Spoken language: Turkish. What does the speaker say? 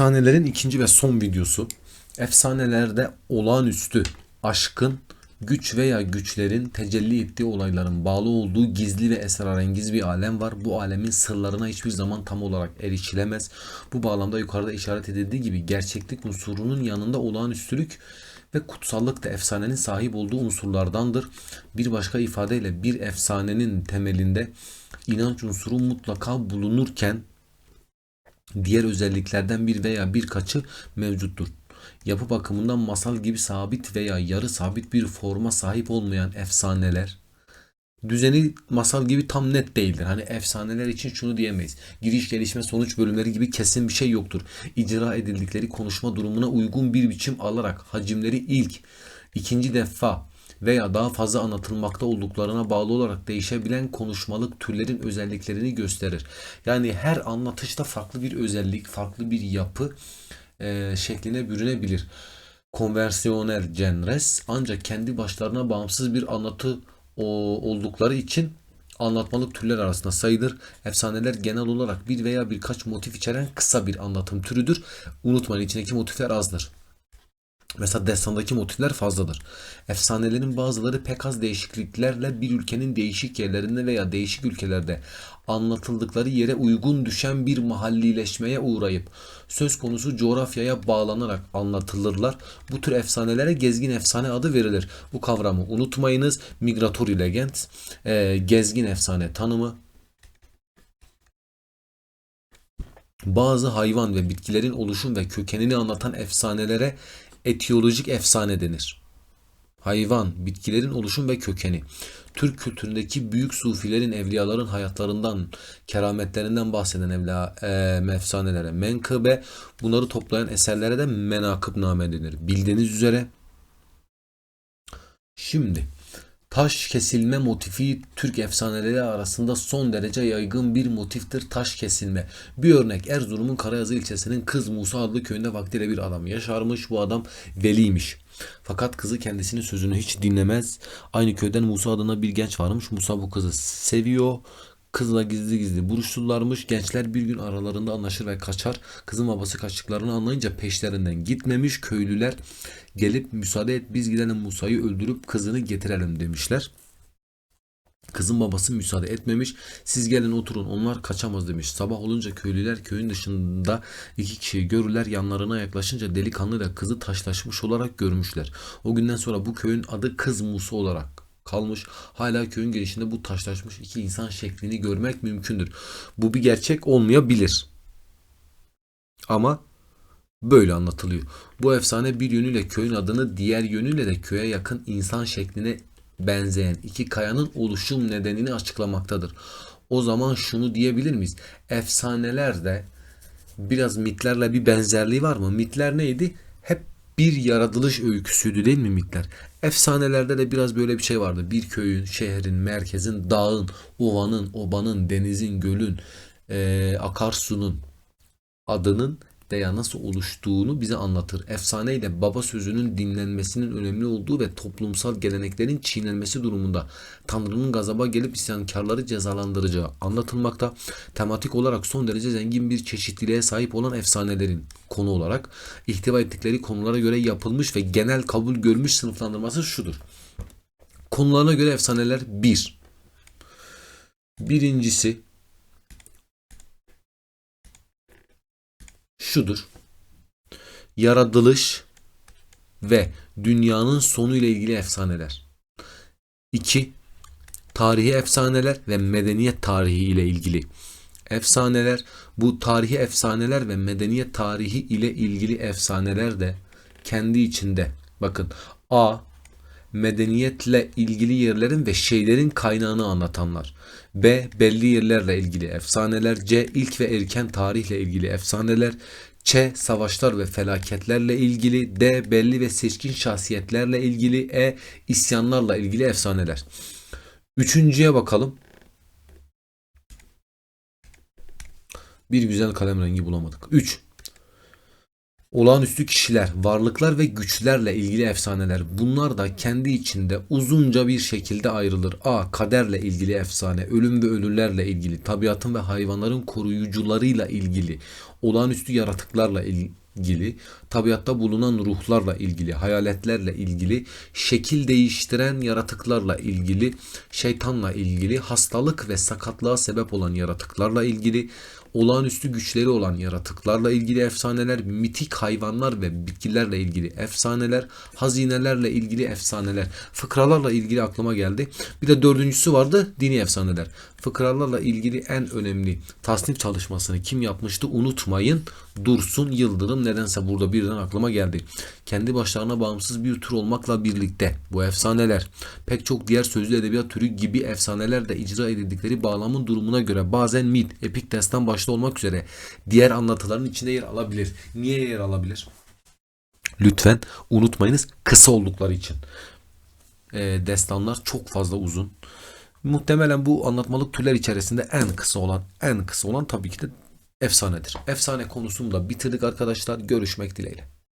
Efsanelerin ikinci ve son videosu. Efsanelerde olağanüstü, aşkın, güç veya güçlerin tecelli ettiği olayların bağlı olduğu gizli ve esrarengiz bir alem var. Bu alemin sırlarına hiçbir zaman tam olarak erişilemez. Bu bağlamda yukarıda işaret edildiği gibi gerçeklik unsurunun yanında olağanüstülük ve kutsallık da efsanenin sahip olduğu unsurlardandır. Bir başka ifadeyle bir efsanenin temelinde inanç unsuru mutlaka bulunurken diğer özelliklerden bir veya birkaçı mevcuttur. Yapı bakımından masal gibi sabit veya yarı sabit bir forma sahip olmayan efsaneler düzeni masal gibi tam net değildir. Hani efsaneler için şunu diyemeyiz. Giriş, gelişme, sonuç bölümleri gibi kesin bir şey yoktur. İcra edildikleri konuşma durumuna uygun bir biçim alarak hacimleri ilk, ikinci defa veya daha fazla anlatılmakta olduklarına bağlı olarak değişebilen konuşmalık türlerin özelliklerini gösterir. Yani her anlatışta farklı bir özellik, farklı bir yapı e, şekline bürünebilir. Konversiyonel genres ancak kendi başlarına bağımsız bir anlatı o, oldukları için anlatmalık türler arasında sayılır. Efsaneler genel olarak bir veya birkaç motif içeren kısa bir anlatım türüdür. Unutmayın içindeki motifler azdır. Mesela destandaki motifler fazladır. Efsanelerin bazıları pek az değişikliklerle bir ülkenin değişik yerlerinde veya değişik ülkelerde anlatıldıkları yere uygun düşen bir mahallileşmeye uğrayıp söz konusu coğrafyaya bağlanarak anlatılırlar. Bu tür efsanelere gezgin efsane adı verilir. Bu kavramı unutmayınız. Migratory legend, e, gezgin efsane tanımı, bazı hayvan ve bitkilerin oluşum ve kökenini anlatan efsanelere etiyolojik efsane denir. Hayvan, bitkilerin oluşum ve kökeni. Türk kültüründeki büyük sufilerin, evliyaların hayatlarından, kerametlerinden bahseden evliya e, efsanelere menkıbe, bunları toplayan eserlere de menakıbname denir. Bildiğiniz üzere. Şimdi Taş kesilme motifi Türk efsaneleri arasında son derece yaygın bir motiftir taş kesilme. Bir örnek Erzurum'un Karayazı ilçesinin Kız Musa adlı köyünde vaktiyle bir adam yaşarmış. Bu adam veliymiş. Fakat kızı kendisinin sözünü hiç dinlemez. Aynı köyden Musa adına bir genç varmış. Musa bu kızı seviyor. Kızla gizli gizli buluştularmış. Gençler bir gün aralarında anlaşır ve kaçar. Kızın babası kaçtıklarını anlayınca peşlerinden gitmemiş. Köylüler gelip müsaade et biz gidelim Musa'yı öldürüp kızını getirelim demişler. Kızın babası müsaade etmemiş. Siz gelin oturun onlar kaçamaz demiş. Sabah olunca köylüler köyün dışında iki kişiyi görürler. Yanlarına yaklaşınca delikanlıyla kızı taşlaşmış olarak görmüşler. O günden sonra bu köyün adı Kız Musa olarak kalmış. Hala köyün girişinde bu taşlaşmış iki insan şeklini görmek mümkündür. Bu bir gerçek olmayabilir. Ama böyle anlatılıyor. Bu efsane bir yönüyle köyün adını diğer yönüyle de köye yakın insan şekline benzeyen iki kayanın oluşum nedenini açıklamaktadır. O zaman şunu diyebilir miyiz? Efsanelerde biraz mitlerle bir benzerliği var mı? Mitler neydi? Hep bir yaratılış öyküsüydü değil mi mitler? Efsanelerde de biraz böyle bir şey vardı. Bir köyün, şehrin, merkezin, dağın, ovanın, obanın, denizin, gölün, eee, akarsunun adının veya nasıl oluştuğunu bize anlatır. Efsane ile baba sözünün dinlenmesinin önemli olduğu ve toplumsal geleneklerin çiğnenmesi durumunda Tanrı'nın gazaba gelip isyankarları cezalandıracağı anlatılmakta. Tematik olarak son derece zengin bir çeşitliliğe sahip olan efsanelerin konu olarak ihtiva ettikleri konulara göre yapılmış ve genel kabul görmüş sınıflandırması şudur. Konularına göre efsaneler 1. Birincisi şudur. Yaratılış ve dünyanın sonu ile ilgili efsaneler. 2. Tarihi efsaneler ve medeniyet tarihi ile ilgili efsaneler. Bu tarihi efsaneler ve medeniyet tarihi ile ilgili efsaneler de kendi içinde bakın A medeniyetle ilgili yerlerin ve şeylerin kaynağını anlatanlar. B. Belli yerlerle ilgili efsaneler. C. ilk ve erken tarihle ilgili efsaneler. Ç. Savaşlar ve felaketlerle ilgili. D. Belli ve seçkin şahsiyetlerle ilgili. E. isyanlarla ilgili efsaneler. Üçüncüye bakalım. Bir güzel kalem rengi bulamadık. 3. Olağanüstü kişiler, varlıklar ve güçlerle ilgili efsaneler. Bunlar da kendi içinde uzunca bir şekilde ayrılır. A. Kaderle ilgili efsane, ölüm ve ölülerle ilgili, tabiatın ve hayvanların koruyucularıyla ilgili, olağanüstü yaratıklarla ilgili, tabiatta bulunan ruhlarla ilgili, hayaletlerle ilgili, şekil değiştiren yaratıklarla ilgili, şeytanla ilgili, hastalık ve sakatlığa sebep olan yaratıklarla ilgili, olağanüstü güçleri olan yaratıklarla ilgili efsaneler, mitik hayvanlar ve bitkilerle ilgili efsaneler, hazinelerle ilgili efsaneler, fıkralarla ilgili aklıma geldi. Bir de dördüncüsü vardı dini efsaneler. Fıkralarla ilgili en önemli tasnif çalışmasını kim yapmıştı unutmayın. Dursun Yıldırım nedense burada birden aklıma geldi. Kendi başlarına bağımsız bir tür olmakla birlikte bu efsaneler pek çok diğer sözlü edebiyat türü gibi efsaneler de icra edildikleri bağlamın durumuna göre bazen mit, epik destan başta olmak üzere diğer anlatıların içinde yer alabilir. Niye yer alabilir? Lütfen unutmayınız kısa oldukları için. Ee, destanlar çok fazla uzun. Muhtemelen bu anlatmalık türler içerisinde en kısa olan, en kısa olan tabii ki de efsanedir. Efsane konusunu da bitirdik arkadaşlar. Görüşmek dileğiyle.